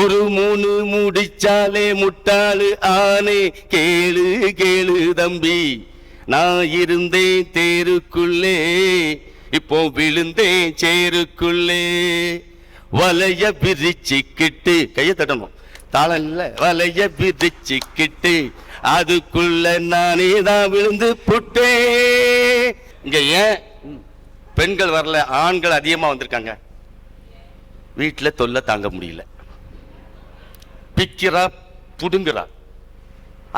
ஒரு மூணு முடிச்சாலே முட்டாளு ஆனே. கேளு கேளு தம்பி நான் இருந்தேன் தேருக்குள்ளே. இப்போ விழுந்தேன் சேருக்குள்ளே. வலைய பிரிச்சுக்கிட்டு கைய தட்டணும். தாளம் இல்ல வலைய பிரிச்சுக்கிட்டு அதுக்குள்ள நானே தான் விழுந்து புட்டேன். இங்க ஏன் பெண்கள் வரல ஆண்கள் அதிகமா வந்திருக்காங்க. வீட்டுல தொல்லை தாங்க முடியல. பிக்கிறா புடுங்குறா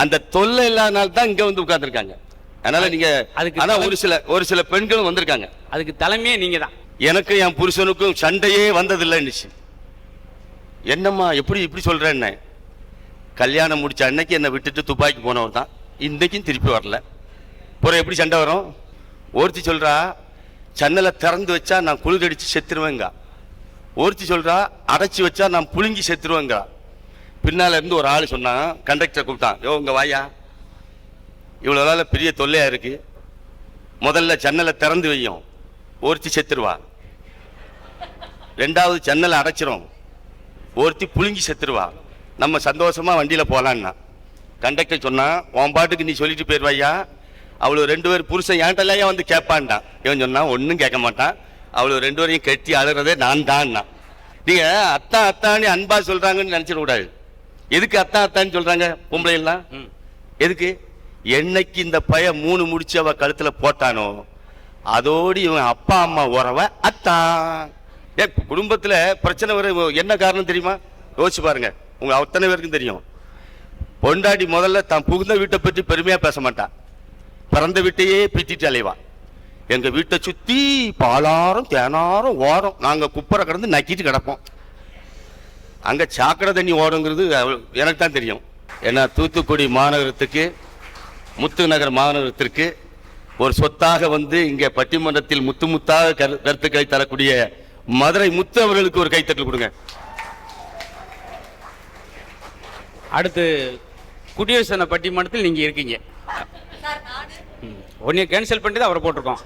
அந்த தொல்லை இல்லாதனால தான் இங்க வந்து உட்கார்ந்துருக்காங்க. அதனால நீங்க அதுக்கு ஆனா ஒரு சில ஒரு சில பெண்களும் வந்திருக்காங்க. அதுக்கு தலைமையே நீங்க தான். எனக்கு என் புருஷனுக்கும் சண்டையே வந்ததில்லைன்னுச்சு. என்னம்மா எப்படி இப்படி சொல்றேன்னு? கல்யாணம் முடிச்ச அன்னைக்கு என்னை விட்டுட்டு துப்பாக்கி போனவர் தான். இன்னைக்கும் திருப்பி வரல. அப்புறம் எப்படி சண்டை வரும்? ஒருத்தி சொல்றா ஜன்னலை திறந்து வச்சா நான் குளிரடிச்சு செத்துருவேங்க ஒருத்தி சொல்றா அடைச்சி வச்சா நான் புழுங்கி செத்துருவேங்க பின்னால் இருந்து ஒரு ஆள் சொன்னான் கண்டக்டரை கூப்பிட்டான் யோ உங்கள் வாயா? இவ்வளோ நாள் பெரிய தொல்லையாக இருக்குது முதல்ல ஜன்னலை திறந்து வையும். ஒருத்தி செத்துருவா. ரெண்டாவது ஜன்னலை அடைச்சிரும். ஒருத்தி புழுங்கி செத்துருவா. நம்ம சந்தோஷமாக வண்டியில் போகலான்னா கண்டக்டர் சொன்னான் உன் பாட்டுக்கு நீ சொல்லிட்டு போயிடுவாய்யா அவளு ரெண்டு பேர் புருஷன் ஏன்டலையா வந்து கேட்பான்டான் இவன் சொன்னால் ஒன்றும் கேட்க மாட்டான். அவளு ரெண்டு பேரையும் கட்டி அழுகிறதே நான் தான்னா. நீங்கள் அத்தா அத்தான்னு அன்பா சொல்கிறாங்கன்னு நினச்சிடக்கூடாது. எதுக்கு அத்தா அத்தான்னு சொல்றாங்க? பொம்பளை எல்லாம். எதுக்கு? என்னைக்கு இந்த பைய மூணு முடிச்சு அவ கழுத்துல போட்டானோ அதோடு இவன் அப்பா அம்மா உறவ அத்தான் ஏ குடும்பத்துல பிரச்சனை வர என்ன காரணம் தெரியுமா? யோசிச்சு பாருங்க. உங்க அத்தனை பேருக்கும் தெரியும். பொண்டாட்டி முதல்ல தான் புகுந்த வீட்டை பற்றி பெருமையா பேச மாட்டான் பிறந்த வீட்டையே பீத்திட்டு அலைவா. எங்க வீட்டை சுத்தி பாலாரம் தேனாரம் ஓரம். நாங்க குப்பரை கடந்து நக்கிட்டு கிடப்போம். அங்க சாக்கடை தண்ணி ஓடுங்கிறது எனக்கு தான் தெரியும். ஏன்னா தூத்துக்குடி மாநகரத்துக்கு முத்துநகர் மாநகரத்திற்கு ஒரு சொத்தாக வந்து இங்க பட்டிமன்றத்தில் முத்து முத்தாக கரு- கருத்துக்களை தரக்கூடிய மதுரை முத்து அவர்களுக்கு ஒரு கைத்தட்டல் கொடுங்க. அடுத்து குடியரசு தின பட்டிமன்றத்தில் நீங்க இருக்கீங்க. உன்னைய கேன்சல் பண்ணிட்டு தான் அவரை போட்டிருக்கோம்.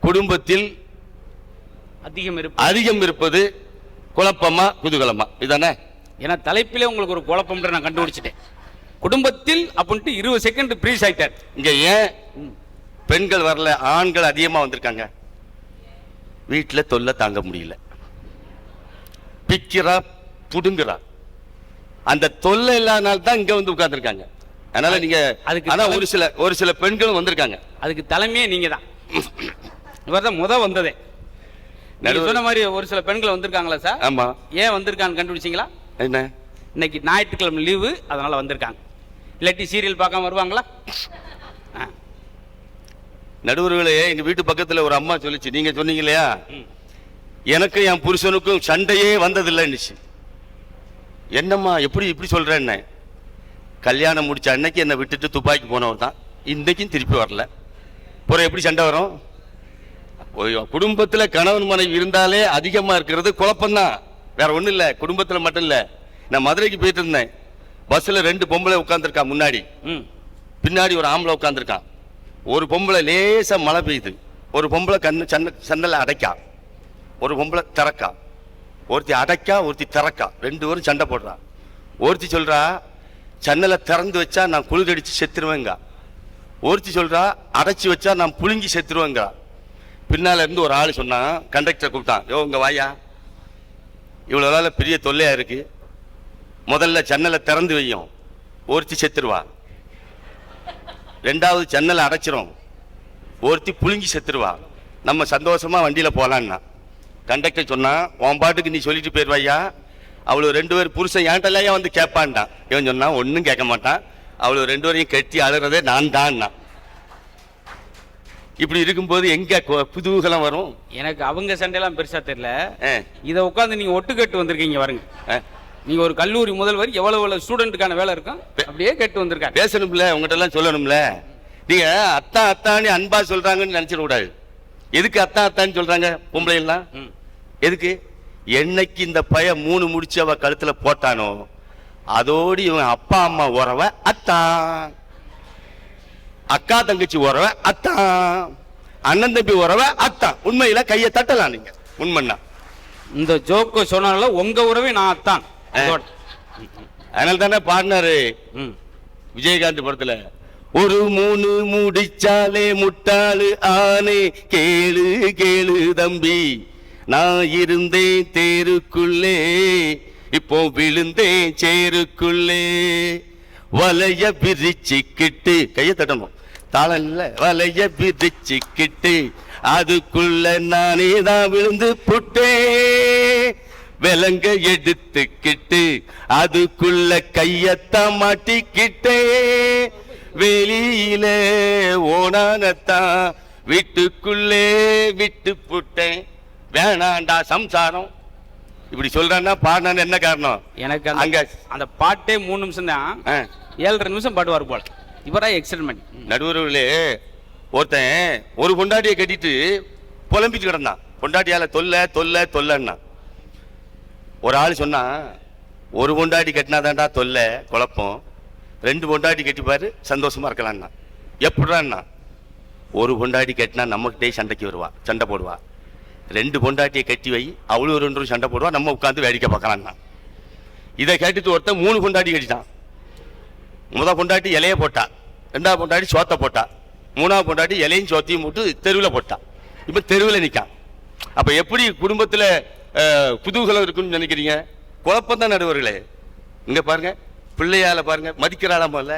குடும்பத்தில் அதிகம் இருப்பு அதிகம் இருப்பது குழப்பமா குதூகலமா? இதானே ஏன்னா தலைப்பிலே உங்களுக்கு ஒரு குழப்பம்ன்ற நான் கண்டுபிடிச்சிட்டேன். குடும்பத்தில் அப்படின்ட்டு இருபது செகண்ட் ப்ரீஸ் ஆயிட்டார். இங்க ஏன் பெண்கள் வரல ஆண்கள் அதிகமா வந்திருக்காங்க? வீட்டுல தொல்லை தாங்க முடியல. பிக்கிறா புடுங்குறா அந்த தொல்லை இல்லாதனால தான் இங்க வந்து உட்கார்ந்துருக்காங்க. அதனால நீங்க அதுக்கு ஆனா தலை- ஒரு சில ஒரு சில பெண்களும் வந்திருக்காங்க. அதுக்கு தலைமையே நீங்க தான் இவர் தான் முத வந்ததே. சொன்ன மாதிரி ஒரு சில பெண்கள் வந்திருக்காங்களா சார்? ஆமா. ஏன் வந்திருக்கான்னு கண்டுபிடிச்சிங்களா? என்ன? இன்னைக்கு ஞாயிற்றுக்கிழமை லீவு அதனால வந்திருக்காங்க. இல்லாட்டி சீரியல் பார்க்காம வருவாங்களா. நடுவர்களே எங்க வீட்டு பக்கத்துல ஒரு அம்மா சொல்லிச்சு. நீங்க சொன்னீங்க இல்லையா. எனக்கு என் புருஷனுக்கும் சண்டையே வந்ததில்லைன்னுச்சு. என்னம்மா எப்படி இப்படி சொல்றேன்னு கல்யாணம் முடிச்ச அன்னைக்கு என்னை விட்டுட்டு துப்பாக்கி போனவர் தான். இன்னைக்கும் திருப்பி வரல. அப்புறம் எப்படி சண்டை வரும்? குடும்பத்துல கணவன் மனைவி இருந்தாலே அதிகமா இருக்கிறது குழப்பம்தான். வேற ஒண்ணும் இல்ல குடும்பத்துல மட்டும் இல்ல. நான் மதுரைக்கு போயிட்டு இருந்தேன். பஸ்ல ரெண்டு பொம்பளை உட்காந்துருக்கா முன்னாடி. ம். பின்னாடி ஒரு ஆம்பளை உட்காந்துருக்கான் ஒரு பொம்பளை லேசா மழை பெய்யுது. ஒரு பொம்பளை கண்ணு சன்ன சன்னல அடைக்கா. ஒரு பொம்பளை திறக்கா. ஒருத்தி அடைக்கா ஒருத்தி திறக்கா. ரெண்டு பேரும் சண்டை போடுறா. ஒருத்தி சொல்றா ஜன்னலை திறந்து வச்சா நான் குளிரடிச்சு செத்துருவேங்க ஒருத்தி சொல்றா அடைச்சி வச்சா நான் புழுங்கி செத்துருவேங்க பின்னால இருந்து ஒரு ஆள் சொன்னான் கண்டக்டரை கூப்பிட்டான் யோ உங்க வாயா? இவ்வளோ நாள் பெரிய தொல்லையா இருக்கு. முதல்ல ஜன்னலை திறந்து வையும். ஒருத்தி செத்துருவா. ரெண்டாவது ஜன்னலை அடைச்சிரும். ஒருத்தி புழுங்கி செத்துருவா. நம்ம சந்தோஷமா வண்டியில போலான்னா. கண்டக்டர் சொன்னான் உன் பாட்டுக்கு நீ சொல்லிட்டு போயிடுவாயா அவளு ரெண்டு பேர் புருஷன் ஏன்டலையா வந்து கேட்பான்டான் இவன் சொன்னான் ஒன்றும் கேட்க மாட்டான். அவளு ரெண்டு பேரையும் கட்டி அழுறதே நான் தான்னா இப்படி இருக்கும்போது எங்க குதூகலம் வரும்? எனக்கு அவங்க சண்டையெல்லாம் பெருசா தெரியல. இதை உட்காந்து நீங்க ஒட்டு கட்டு வந்திருக்கீங்க பாருங்க. ஆ. நீங்க ஒரு கல்லூரி முதல்வர் எவ்வளவு ஸ்டூடெண்ட்டுக்கான வேலை இருக்கும் அப்படியே கட்டு வந்திருக்காங்க பேசணும்ல உங்ககிட்ட எல்லாம் சொல்லணும்ல. நீங்க அத்தா அத்தான்னு அன்பா சொல்றாங்கன்னு நினைச்சிட கூடாது. எதுக்கு அத்தா அத்தான்னு சொல்றாங்க பொம்பளை எல்லாம். எதுக்கு? என்னைக்கு இந்த பைய மூணு முடிச்சு அவ கழுத்துல போட்டானோ அதோடு இவன் அப்பா அம்மா உறவ அத்தான். அக்கா தங்கச்சி உறவ அத்தான் அண்ணன் தம்பி உறவ அத்தான் உண்மையில கையை தட்டலாம் நீங்க. உண்மைன்னா. இந்த ஜோக்கு சொன்னால உங்க உறவே நான் தான் அதோட. அதனால தானே பாடினாரு. விஜயகாந்த் படத்துல ஒரு மூணு முடிச்சாலே முட்டாளு ஆனே. கேளு கேளு தம்பி. நான் இருந்தேன் தேருக்குள்ளே. இப்போ விழுந்தேன் சேருக்குள்ளே. வலைய விரிச்சுக்கிட்டு கைய தட்டணும். தாளம் இல்ல வலைய விரிச்சுக்கிட்டு அதுக்குள்ள நானே தான் விழுந்து புட்டேன் விலங்க எடுத்துக்கிட்டு அதுக்குள்ள கையத்தான் மாட்டிக்கிட்டே. வெளியில ஓனானத்தான் வீட்டுக்குள்ளே விட்டு புட்டேன். வேணாண்டா சம்சாரம். இப்படி சொல்றான்னா பாடினான்னு என்ன காரணம்? எனக்கு அந்த அங்க அந்த பாட்டே மூணு நிமிஷம் தான் ஏழரை நிமிஷம் பாடுவார் போல. இவரா எக்ஸ்டென்மெண்ட் நடுவர்களே ஒருத்தன் ஒரு பொண்டாட்டியை கட்டிட்டு புலம்பிட்டு கிடந்தான். பொண்டாட்டியால தொல்ல தொல்ல தொல்லன்னா. ஒரு ஆள் சொன்னா ஒரு பொண்டாட்டி கட்டினாதான்டா தொல்லை குழப்பம். ரெண்டு பொண்டாட்டி கட்டிப்பாரு சந்தோஷமா இருக்கலாம்னா எப்படிறான்னா ஒரு கொண்டாட்டி கட்டினா நம்மகிட்டே சண்டைக்கு வருவா சண்டை போடுவா. ரெண்டு பொண்டாட்டியை கட்டி வை அவளும் ரெண்டும் சண்டை போடுவா நம்ம உட்காந்து வேடிக்கை பார்க்கலாம்னா இதை கேட்டுட்டு ஒருத்தன் மூணு கொண்டாட்டி கட்டிட்டான். முத பொண்டாட்டி இலைய போட்டா ரெண்டாவது பொண்டாட்டி சோத்தை போட்டா மூணாவது பொண்டாட்டி இலையும் சோத்தையும் போட்டு தெருவில் போட்டா. இப்போ தெருவில் நிற்கான் அப்போ எப்படி குடும்பத்தில் குதூகலம் இருக்குன்னு நினைக்கிறீங்க? குழப்பம் தான் நடுவர்களே. இங்கே பாருங்க பிள்ளையால பாருங்க மதிக்கிறாளா முதல்ல.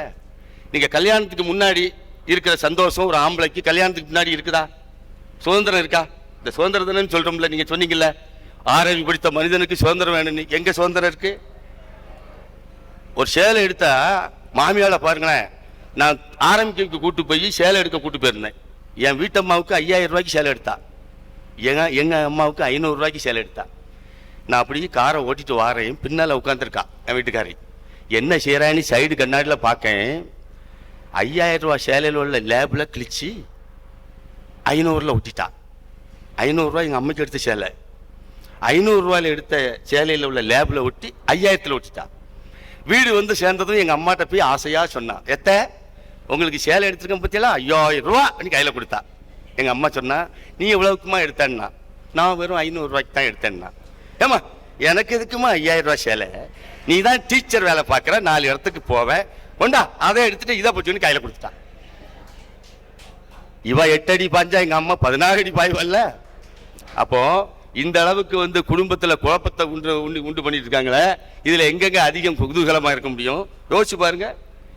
நீங்கள் கல்யாணத்துக்கு முன்னாடி இருக்கிற சந்தோஷம் ஒரு ஆம்பளைக்கு கல்யாணத்துக்கு முன்னாடி இருக்குதா? சுதந்திரம் இருக்கா? இந்த சுதந்திர தினம்னு சொல்கிறோம்ல நீங்கள் சொன்னீங்கல்ல. ஆரோக்கியம் பிடித்த மனிதனுக்கு சுதந்திரம் வேணும்னு. எங்கே சுதந்திரம் இருக்குது ஒரு சேலை எடுத்தால் மாமியால பாருங்களேன் நான் ஆரம்பிக்க கூட்டு போய் சேலை எடுக்க கூட்டு போயிருந்தேன். என் வீட்டம்மாவுக்கு ஐயாயிரம் ரூபாய்க்கு சேலை எடுத்தா. எங்க எங்க அம்மாவுக்கு ஐநூறு ரூபாய்க்கு சேலை எடுத்தா. நான் அப்படியே காரை ஓட்டிட்டு வாரேன் பின்னால உட்காந்துருக்கா என் வீட்டுக்காரி. என்ன செய்யறான்னு சைடு கண்ணாடியில் பார்க்கேன். ஐயாயிரம் ரூபாய் சேலையில் உள்ள லேபில் கிழிச்சு ஐநூறுல ஒட்டிட்டா. ஐநூறுரூவா எங்கள் அம்மைக்கு எடுத்த சேலை. ஐநூறுரூவாயில் எடுத்த சேலையில் உள்ள லேபில் ஒட்டி ஐயாயிரத்தில் ஒட்டிட்டா. வீடு வந்து சேர்ந்ததும் எங்கள் அம்மாட்ட போய் ஆசையாக சொன்னான் எத்த? உங்களுக்கு சேலை எடுத்துருக்கேன் பற்றியெல்லாம் ஐயாயிரம் ரூபா நீ கையில் கொடுத்தா. எங்கள் அம்மா சொன்னா நீ எவ்வளவுக்குமா எடுத்தேன்னா. நான் வெறும் ஐநூறுரூவாய்க்கு தான் எடுத்தேன்னா. ஏம்மா எனக்கு எதுக்குமா ஐயாயிரம் ரூபாய் சேலை? நீ தான் டீச்சர் வேலை பார்க்குற நாலு இடத்துக்கு போவேன் கொண்டா அதை எடுத்துட்டு இதை போச்சுன்னு கையில் கொடுத்துட்டான் இவ எட்டு அடி பாஞ்சா எங்கள் அம்மா பதினாறு அடி பாய்வல்ல. அப்போ இந்த அளவுக்கு வந்து குடும்பத்தில் குழப்பத்தை உண்டு உண்டு உண்டு பண்ணிட்டு இருக்காங்களே இதில் எங்கெங்க அதிகம் குதூகலமாக இருக்க முடியும்? யோசிச்சு பாருங்க.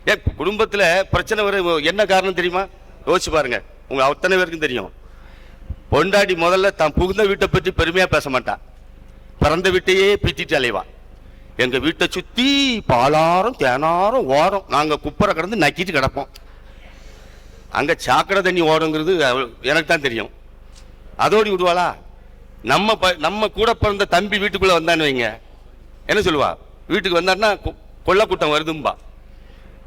ஏ குடும்பத்தில் பிரச்சனை வர என்ன காரணம் தெரியுமா? யோசிச்சு பாருங்க. உங்க அத்தனை பேருக்கும் தெரியும். பொண்டாடி முதல்ல தான் புகுந்த வீட்டை பற்றி பெருமையாக பேச மாட்டான் பிறந்த வீட்டையே பீத்திட்டு அலைவா. எங்கள் வீட்டை சுற்றி பாலாரம் தேனாரம் ஓரம். நாங்கள் குப்பரை கிடந்து நக்கிட்டு கிடப்போம். அங்கே சாக்கடை தண்ணி ஓடுங்கிறது எனக்கு தான் தெரியும். அதோடி விடுவாளா? நம்ம ப- நம்ம கூட பிறந்த தம்பி வீட்டுக்குள்ள வந்தான்னு வைங்க. என்ன சொல்லுவா? வீட்டுக்கு வந்தான்னா கொ- கூட்டம் வருதும்பா.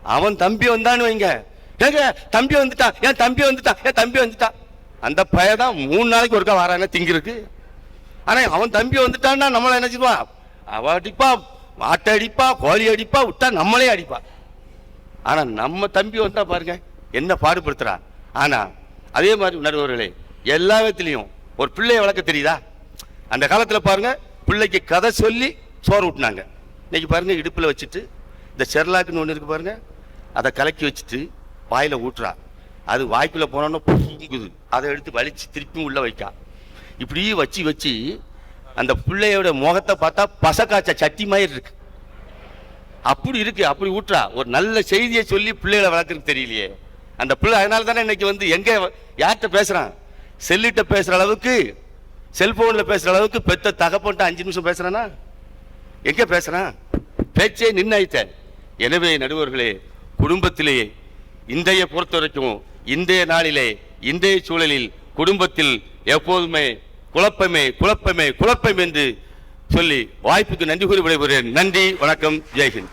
அவன் தம்பி வந்தான்னு வைங்க. ஏங்க தம்பி வந்துட்டான் ஏன் தம்பி வந்துட்டான் ஏன் தம்பி வந்துட்டான் அந்த பையன் தான் மூணு நாளைக்கு ஒருக்கா வரானே திங்கிருக்கு. ஆனா அவன் தம்பி வந்துட்டான்னா நம்மளை என்ன செய்வான் அவ அடிப்பா மாட்டை அடிப்பா கோழி அடிப்பா விட்டா நம்மளே அடிப்பா. ஆனா நம்ம தம்பி வந்தா பாருங்க என்ன பாடுபடுத்துறா. ஆனா அதே மாதிரி நடுவர்களே எல்லா விதத்திலையும் ஒரு பிள்ளையை வளர்க்க தெரியுதா? அந்த காலத்தில் பாருங்க பிள்ளைக்கு கதை சொல்லி சோறு ஊட்டினாங்க. இன்னைக்கு பாருங்க இடுப்பில் வச்சுட்டு இந்த செர்லாக்குன்னு ஒன்று இருக்கு பாருங்க அதை கலக்கி வச்சுட்டு வாயில ஊட்டுறா. அது வாய்க்குள்ள போனோன்னு புங்குது அதை எடுத்து வலிச்சு திருப்பியும் உள்ள வைக்கா. இப்படி வச்சு வச்சு அந்த பிள்ளையோட முகத்தை பார்த்தா பசக்காய்ச்ச சட்டி மாதிரி இருக்கு. அப்படி இருக்கு அப்படி ஊட்டுறா. ஒரு நல்ல செய்தியை சொல்லி பிள்ளைகளை வளர்க்கறதுக்கு தெரியலையே. அந்த பிள்ளை அதனால தானே இன்னைக்கு வந்து எங்க யார்கிட்ட பேசுறான்? செல்லிட்ட பேசுகிற அளவுக்கு செல்ஃபோனில் பேசுகிற அளவுக்கு பெத்த தகப்பன்ட்டு அஞ்சு நிமிஷம் பேசுகிறேன்னா எங்கே பேசுறான் பேச்சே நின்னாயிட்டேன். எனவே நடுவர்களே குடும்பத்திலேயே இந்தைய பொறுத்த வரைக்கும் இன்றைய நாளிலே இன்றைய சூழலில் குடும்பத்தில் எப்போதுமே குழப்பமே குழப்பமே குழப்பம் என்று சொல்லி வாய்ப்புக்கு நன்றி கூறி விடைபெறுகிறேன். நன்றி வணக்கம் ஜெய்ஹிந்த்.